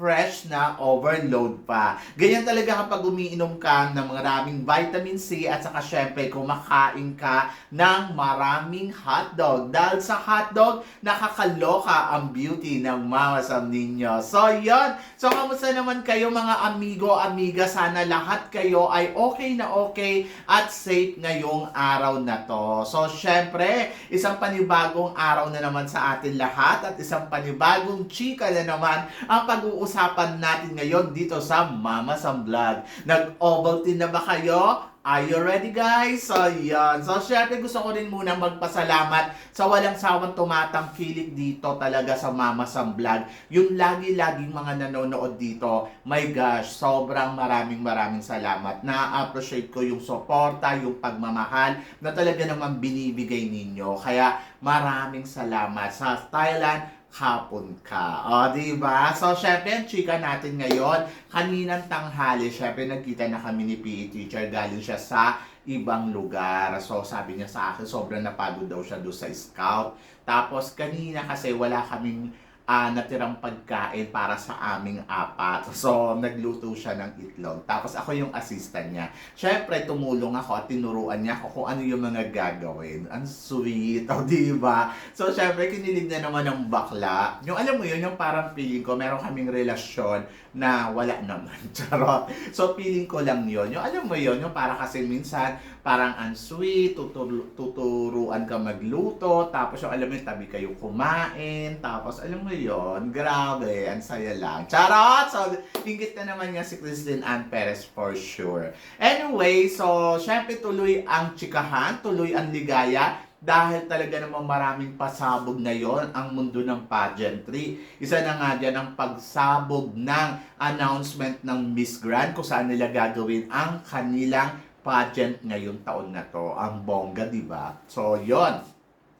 fresh na overload pa. Ganyan talaga kapag umiinom ka ng maraming vitamin C at saka syempre kumakain ka ng maraming hotdog. Dahil sa hotdog, nakakaloka ang beauty ng Mama Sam ninyo. So, yon. So, kamusta naman kayo mga amigo, amiga? Sana lahat kayo ay okay na okay at safe ngayong araw na to. So, syempre, isang panibagong araw na naman sa atin lahat at isang panibagong chika na naman ang pag-uusapan natin ngayon dito sa Mama Sam Vlog. Nag-Ovaltine na ba kayo? Are you ready guys? So yan. So syempre gusto ko rin muna magpasalamat sa walang sawang tumatangkilik dito talaga sa Mama Sam Vlog. Yung lagi-laging mga nanonood dito, my gosh, sobrang maraming maraming salamat. Na-appreciate ko yung suporta, yung pagmamahal na talaga naman binibigay ninyo. Kaya maraming salamat sa Thailand hapon ka. O, di ba? So, syempre, ang chika natin ngayon, kaninang tanghali, syempre, nagkita na kami ni PE teacher, galing siya sa ibang lugar. So, sabi niya sa akin, sobrang napagod daw siya doon sa scout. Tapos, kanina kasi wala kaming ah, natirang pagkain para sa aming apat. So, nagluto siya ng itlog. Tapos, ako yung assistant niya. Syempre, tumulong ako at tinuruan niya ako kung ano yung mga gagawin. Ang sweet, o di? So, syempre, kinilig na naman ng bakla. Yung alam mo yun, yung parang feeling ko, meron kaming relasyon na wala naman. Charot. So, feeling ko lang yun. Yung alam mo yun, yung para kasi minsan, parang ang sweet, tuturu- tuturuan ka magluto, tapos yung alam mo yun, tabi kayo kumain, tapos alam mo grabe, ang saya lang. Charot! So, hingit na naman nga si Christine Ann Perez for sure. Anyway, so, syempre tuloy ang chikahan, tuloy ang ligaya, dahil talaga namang maraming pasabog ngayon ang mundo ng pageantry. Isa na nga dyan ang pagsabog ng announcement ng Miss Grand kung saan nila gagawin ang kanilang pageant ngayong taon na to. Ang bongga, di ba? So, yon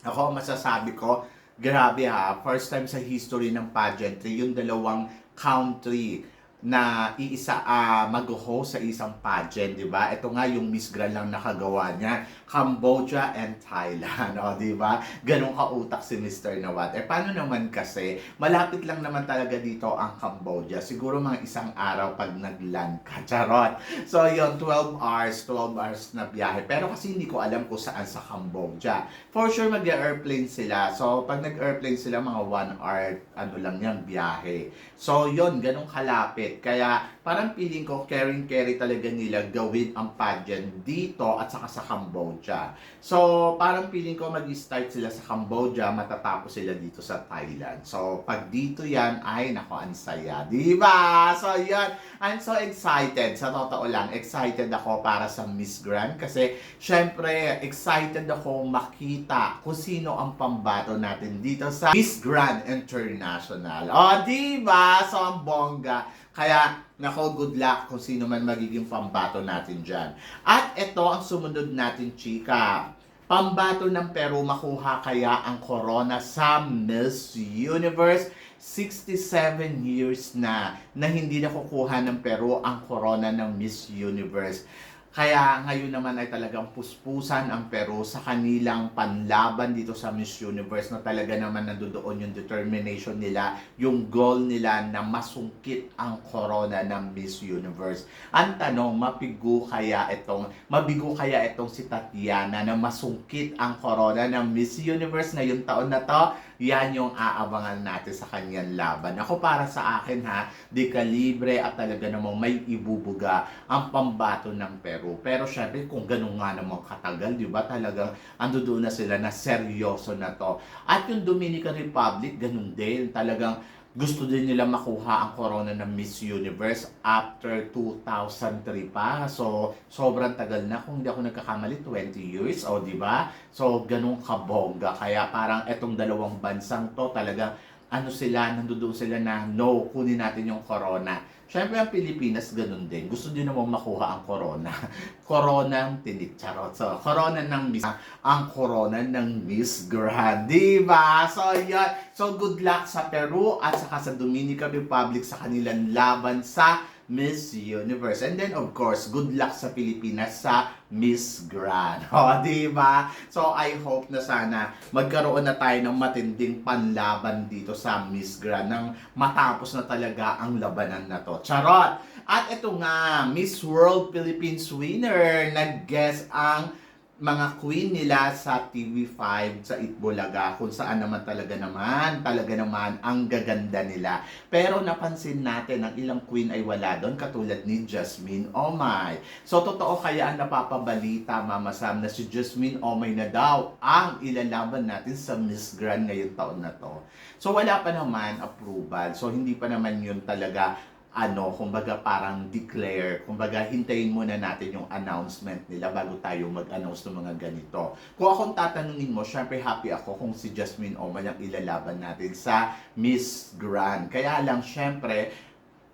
Ako, masasabi ko, grabe ha, first time sa history ng pageantry, yung dalawang country na iisa ah, mag-host sa isang pageant, di ba? Ito nga yung Miss Grand lang nakagawa niya, Cambodia and Thailand, o di ba? Ganong kautak si Mr. Nawat. Eh paano naman kasi, malapit lang naman talaga dito ang Cambodia. Siguro mga isang araw pag nag-land ka, charot. So yon 12 hours, 12 hours na biyahe. Pero kasi hindi ko alam kung saan sa Cambodia. For sure mag-airplane sila. So pag nag-airplane sila, mga 1 hour, ano lang yan, biyahe. So yon ganong kalapit. Kaya parang feeling ko caring-carry talaga nila gawin ang pageant dito at saka sa Cambodia. So parang feeling ko mag-start sila sa Cambodia, matatapos sila dito sa Thailand. So pag dito yan, ay nako, ang saya. Di ba? So yan, I'm so excited. Sa totoo lang, excited ako para sa Miss Grand kasi syempre excited ako makita kung sino ang pambato natin dito sa Miss Grand International. O, di ba? So ang bongga. Kaya, nako, good luck kung sino man magiging pambato natin dyan. At ito ang sumunod natin, chika. Pambato ng Peru makuha kaya ang corona sa Miss Universe 67 years na na hindi nakukuha ng Peru ang corona ng Miss Universe. Kaya ngayon naman ay talagang puspusan ang Peru sa kanilang panlaban dito sa Miss Universe na talaga naman nandoon yung determination nila, yung goal nila na masungkit ang corona ng Miss Universe. Ang tanong, mabigo kaya itong, mabigo kaya itong si Tatiana na masungkit ang corona ng Miss Universe ngayong taon na to? Yan yung aabangan natin sa kanyang laban. Ako para sa akin ha, di kalibre at talaga namang may ibubuga ang pambato ng Peru. Pero syempre kung ganun nga namang katagal, di ba talagang ando doon na sila na seryoso na to. At yung Dominican Republic, ganun din. Talagang gusto din nila makuha ang corona ng Miss Universe after 2003 pa. So, sobrang tagal na. Kung hindi ako nagkakamali, 20 years. O, di ba? So, ganun kabongga. Kaya parang etong dalawang bansang to talaga ano sila, nandoon sila na no, kunin natin yung corona. Siyempre ang Pilipinas ganun din. Gusto din naman makuha ang corona. corona ng tinit, charot. So, corona ng Miss, ang corona ng Miss Grand. Diba? So, yan. So, good luck sa Peru at saka sa Dominican Republic sa kanilang laban sa Miss Universe. And then, of course, good luck sa Pilipinas sa Miss Grand. O, di ba? So, I hope na sana magkaroon na tayo ng matinding panlaban dito sa Miss Grand nang matapos na talaga ang labanan na to. Charot! At ito nga, Miss World Philippines winner, nag-guest ang mga queen nila sa TV5 sa Itbulaga kung saan naman talaga naman, talaga naman ang gaganda nila. Pero napansin natin ang ilang queen ay wala doon katulad ni Jasmine Omay. So totoo kaya ang napapabalita Mama Sam na si Jasmine Omay na daw ang ilalaban natin sa Miss Grand ngayong taon na to. So wala pa naman approval. So hindi pa naman yun talaga ano, kumbaga parang declare, kumbaga hintayin muna natin yung announcement nila bago tayo mag-announce ng mga ganito. Kung akong tatanungin mo, syempre happy ako kung si Jasmine Oman ang ilalaban natin sa Miss Grand. Kaya lang, syempre,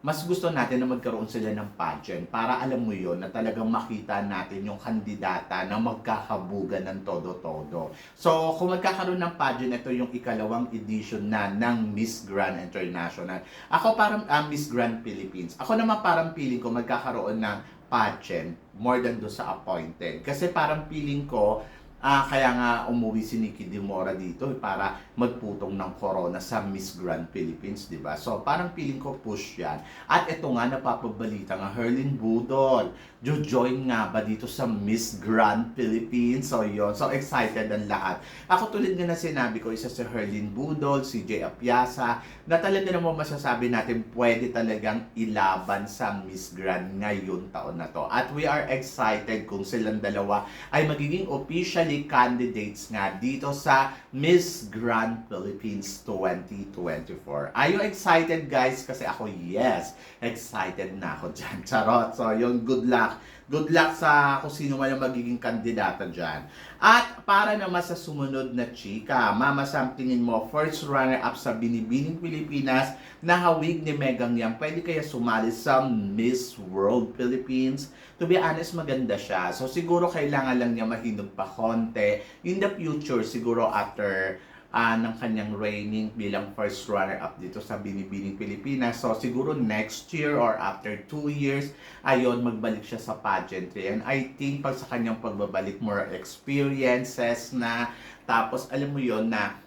mas gusto natin na magkaroon sila ng pageant para alam mo yon na talagang makita natin yung kandidata na magkakabugan ng todo-todo. So, kung magkakaroon ng pageant, ito yung ikalawang edition na ng Miss Grand International. Ako parang ah, Miss Grand Philippines. Ako naman parang feeling ko magkakaroon ng pageant more than do sa appointed. Kasi parang feeling ko, Ah, kaya nga umuwi si Nikki De Mora dito para magputong ng corona sa Miss Grand Philippines, di ba? So, parang feeling ko push yan. At ito nga, napapabalita nga, Herlin Budol, jo-join nga ba dito sa Miss Grand Philippines? So, yon So, excited ang lahat. Ako tulad nga na sinabi ko, isa si Herlin Budol, si Jay Apiasa, na talaga naman masasabi natin pwede talagang ilaban sa Miss Grand ngayon taon na to. At we are excited kung silang dalawa ay magiging officially candidates nga dito sa Miss Grand Philippines 2024. Are you excited guys? Kasi ako yes, excited na ako dyan. Charot. So yun, good luck. Good luck sa kung sino man ang magiging kandidata dyan. At para naman sa sumunod na chika, Mama Sam, tingin mo, first runner-up sa Binibining Pilipinas na hawig ni Megang Yang, pwede kaya sumali sa Miss World Philippines? To be honest, maganda siya. So siguro kailangan lang niya mahinog pa konti. In the future, siguro after ah, ng kanyang reigning bilang first runner-up dito sa Binibining Pilipinas. So siguro next year or after two years, ayon magbalik siya sa pageantry. And I think pag sa kanyang pagbabalik, more experiences na, tapos alam mo yon na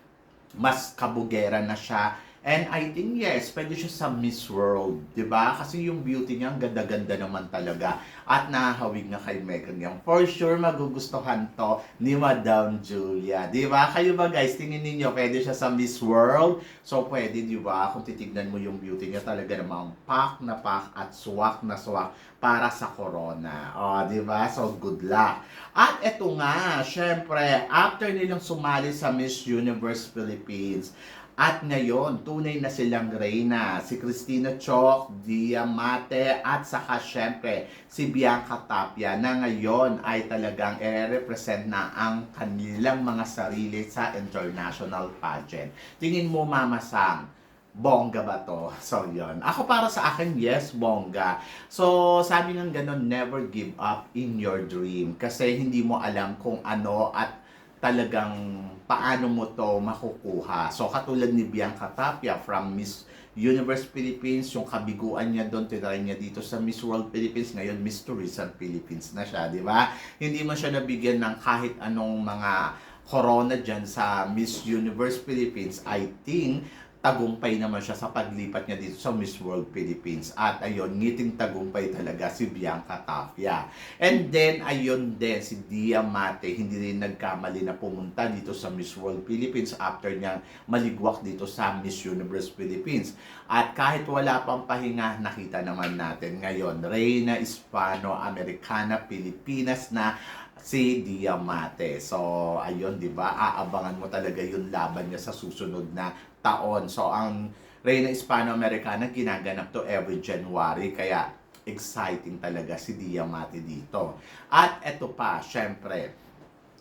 mas kabugera na siya. And I think yes, pwede siya sa Miss World, 'di ba? Kasi yung beauty niya ang ganda-ganda naman talaga at nakahawig na kay Megan Young. For sure magugustuhan to ni Madam Julia, 'di ba? Kayo ba guys, tingin niyo pwede siya sa Miss World? So pwede, 'di ba? Kung titignan mo yung beauty niya talaga namang pak na pak at swak na swak para sa corona. Oh, 'di ba? So good luck. At eto nga, syempre, after nilang sumali sa Miss Universe Philippines, at ngayon, tunay na silang reyna. Si Christina Chok, Diamante, at saka syempre si Bianca Tapia na ngayon ay talagang i-represent na ang kanilang mga sarili sa international pageant. Tingin mo, Mama Sam, bongga ba to? So, yon. Ako para sa akin, yes, bongga. So, sabi ng ganun, never give up in your dream. Kasi hindi mo alam kung ano at talagang paano mo to makukuha. So, katulad ni Bianca Tapia from Miss Universe Philippines, yung kabiguan niya doon, tinry niya dito sa Miss World Philippines, ngayon Miss Tourism Philippines na siya, di ba? Hindi mo siya nabigyan ng kahit anong mga corona dyan sa Miss Universe Philippines. I think, tagumpay naman siya sa paglipat niya dito sa Miss World Philippines. At ayun, ngiting tagumpay talaga si Bianca Tapia. And then, ayun din, si Diamante, hindi rin nagkamali na pumunta dito sa Miss World Philippines after niyang maligwak dito sa Miss Universe Philippines. At kahit wala pang pahinga, nakita naman natin ngayon, Reyna Hispano-Americana Pilipinas na si Diamante. So, ayun, 'di ba? Aabangan mo talaga yung laban niya sa susunod na taon. So, ang Reyna Hispano-Americana ginaganap to every January. Kaya, exciting talaga si Diamante dito. At eto pa, syempre,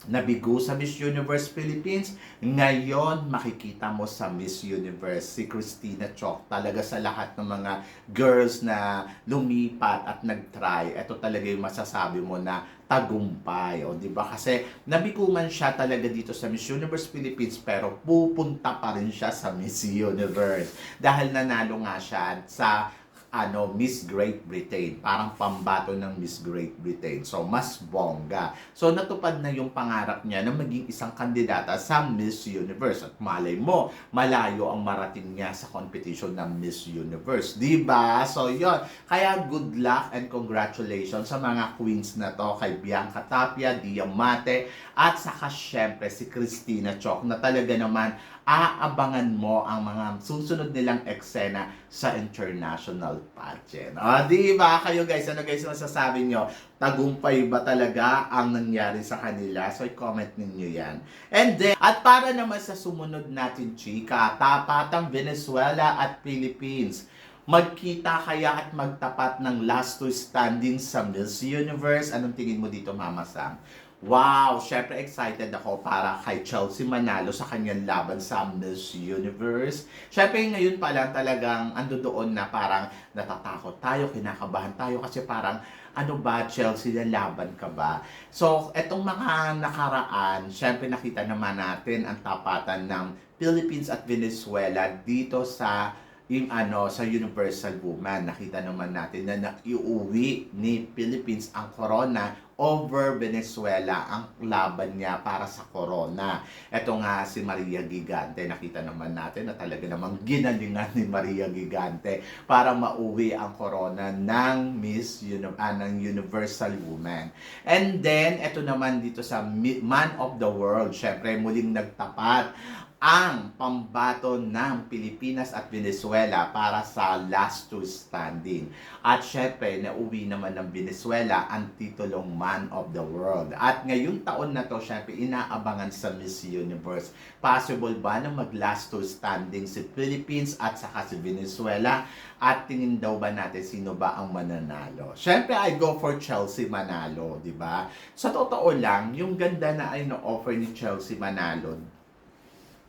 nabigo sa Miss Universe Philippines. Ngayon, makikita mo sa Miss Universe si Christina Chok. Talaga sa lahat ng mga girls na lumipat at nag-try, ito talaga yung masasabi mo na tagumpay. O, di ba? Kasi nabigo man siya talaga dito sa Miss Universe Philippines pero pupunta pa rin siya sa Miss Universe. Dahil nanalo nga siya sa ano, Miss Great Britain. Parang pambato ng Miss Great Britain. So, mas bongga. So, natupad na yung pangarap niya na maging isang kandidata sa Miss Universe. At malay mo, malayo ang marating niya sa competition ng Miss Universe. Ba? So, yon Kaya good luck and congratulations sa mga queens na to kay Bianca Tapia, Diamante, at saka syempre si Christina Chok na talaga naman aabangan mo ang mga susunod nilang eksena sa international pageant. O, di ba? Kayo guys, ano guys masasabi nyo? Tagumpay ba talaga ang nangyari sa kanila? So, i-comment ninyo yan. And then, at para naman sa sumunod natin, chika, tapatang Venezuela at Philippines. Magkita kaya at magtapat ng last two standing sa Miss Universe? Anong tingin mo dito, Mama Sam? Wow! Syempre excited ako para kay Chelsea Manalo sa kanyang laban sa Miss Universe. Syempre ngayon pa lang talagang ando doon na parang natatakot tayo, kinakabahan tayo kasi parang ano ba, Chelsea, lalaban ka ba? So, etong mga nakaraan, syempre nakita naman natin ang tapatan ng Philippines at Venezuela dito sa yung ano sa Universal Woman nakita naman natin na naiuwi ni Philippines ang corona over Venezuela ang laban niya para sa corona. Ito nga si Maria Gigante, nakita naman natin na talaga namang ginalingan ni Maria Gigante para mauwi ang corona ng Miss Uni- ah, ng Universal Woman. And then, ito naman dito sa Man of the World, syempre muling nagtapat ang pambato ng Pilipinas at Venezuela para sa last two standing. At syempre, nauwi naman ng Venezuela ang titulong Man of the World. At ngayong taon na to, syempre, inaabangan sa Miss Universe. Possible ba na mag last two standing si Philippines at saka si Venezuela? At tingin daw ba natin sino ba ang mananalo? Syempre, I go for Chelsea Manalo, di ba? Sa totoo lang, yung ganda na ay na-offer ni Chelsea Manalo,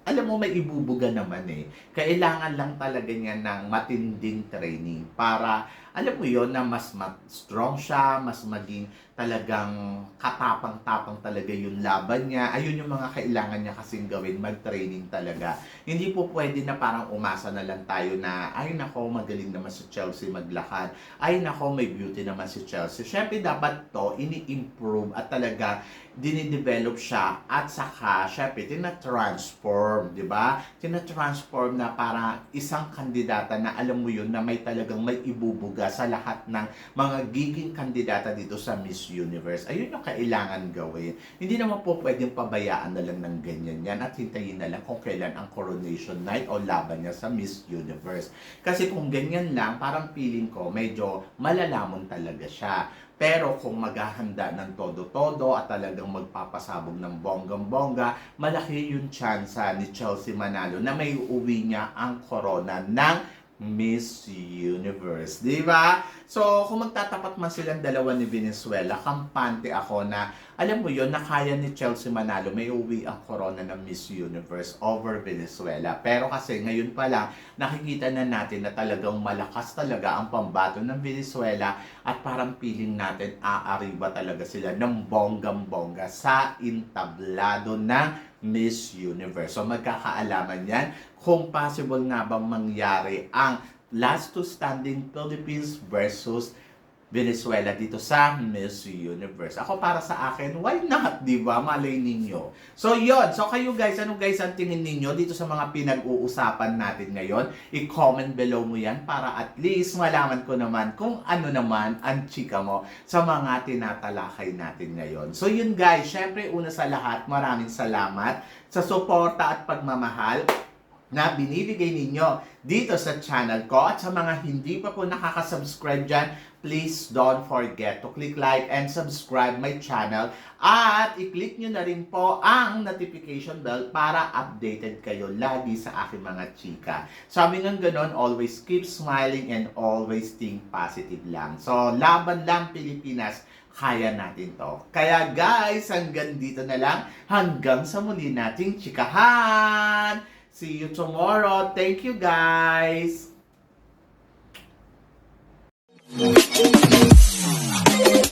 alam mo may ibubuga naman eh. Kailangan lang talaga niya ng matinding training para alam mo yon na mas ma- strong siya, mas maging talagang katapang-tapang talaga yung laban niya. Ayun yung mga kailangan niya kasing gawin, mag-training talaga. Hindi po pwede na parang umasa na lang tayo na, ay nako, magaling naman si Chelsea maglakad. Ay nako, may beauty naman si Chelsea. Siyempre, dapat to, ini-improve at talaga dinidevelop siya at saka, syempre, tina-transform, di ba? Tina-transform na para isang kandidata na alam mo yun na may talagang may ibubuga sa lahat ng mga giging kandidata dito sa Miss Universe. Ayun yung kailangan gawin. Hindi naman po pwedeng pabayaan na lang ng ganyan yan at hintayin na lang kung kailan ang coronation night o laban niya sa Miss Universe. Kasi kung ganyan lang, parang feeling ko medyo malalamon talaga siya. Pero kung maghahanda ng todo-todo at talagang magpapasabog ng bonggang-bongga, malaki yung tsansa ni Chelsea Manalo na may uwi niya ang corona ng Miss Universe. Di ba? So, kung magtatapat man silang dalawa ni Venezuela, kampante ako na, alam mo yon na kaya ni Chelsea Manalo may uwi ang corona ng Miss Universe over Venezuela. Pero kasi ngayon pa lang, nakikita na natin na talagang malakas talaga ang pambato ng Venezuela at parang feeling natin aariba talaga sila ng bonggam-bongga sa intablado ng Miss Universe. So magkakaalaman yan kung possible nga bang mangyari ang last two standing Philippines versus Venezuela dito sa Miss Universe. Ako para sa akin, why not, di ba? Malay ninyo. So, yon So, kayo guys, ano guys ang tingin ninyo dito sa mga pinag-uusapan natin ngayon? I-comment below mo yan para at least malaman ko naman kung ano naman ang chika mo sa mga tinatalakay natin ngayon. So, yun guys, syempre una sa lahat, maraming salamat sa suporta at pagmamahal na binibigay ninyo dito sa channel ko. At sa mga hindi pa po nakaka-subscribe dyan, please don't forget to click like and subscribe my channel. At i-click nyo na rin po ang notification bell para updated kayo lagi sa aking mga chika. Sabi nga ganon, always keep smiling and always think positive lang. So, laban lang Pilipinas kaya natin to. Kaya guys, hanggang dito na lang. Hanggang sa muli nating chikahan. See you tomorrow. Thank you guys. Thank you.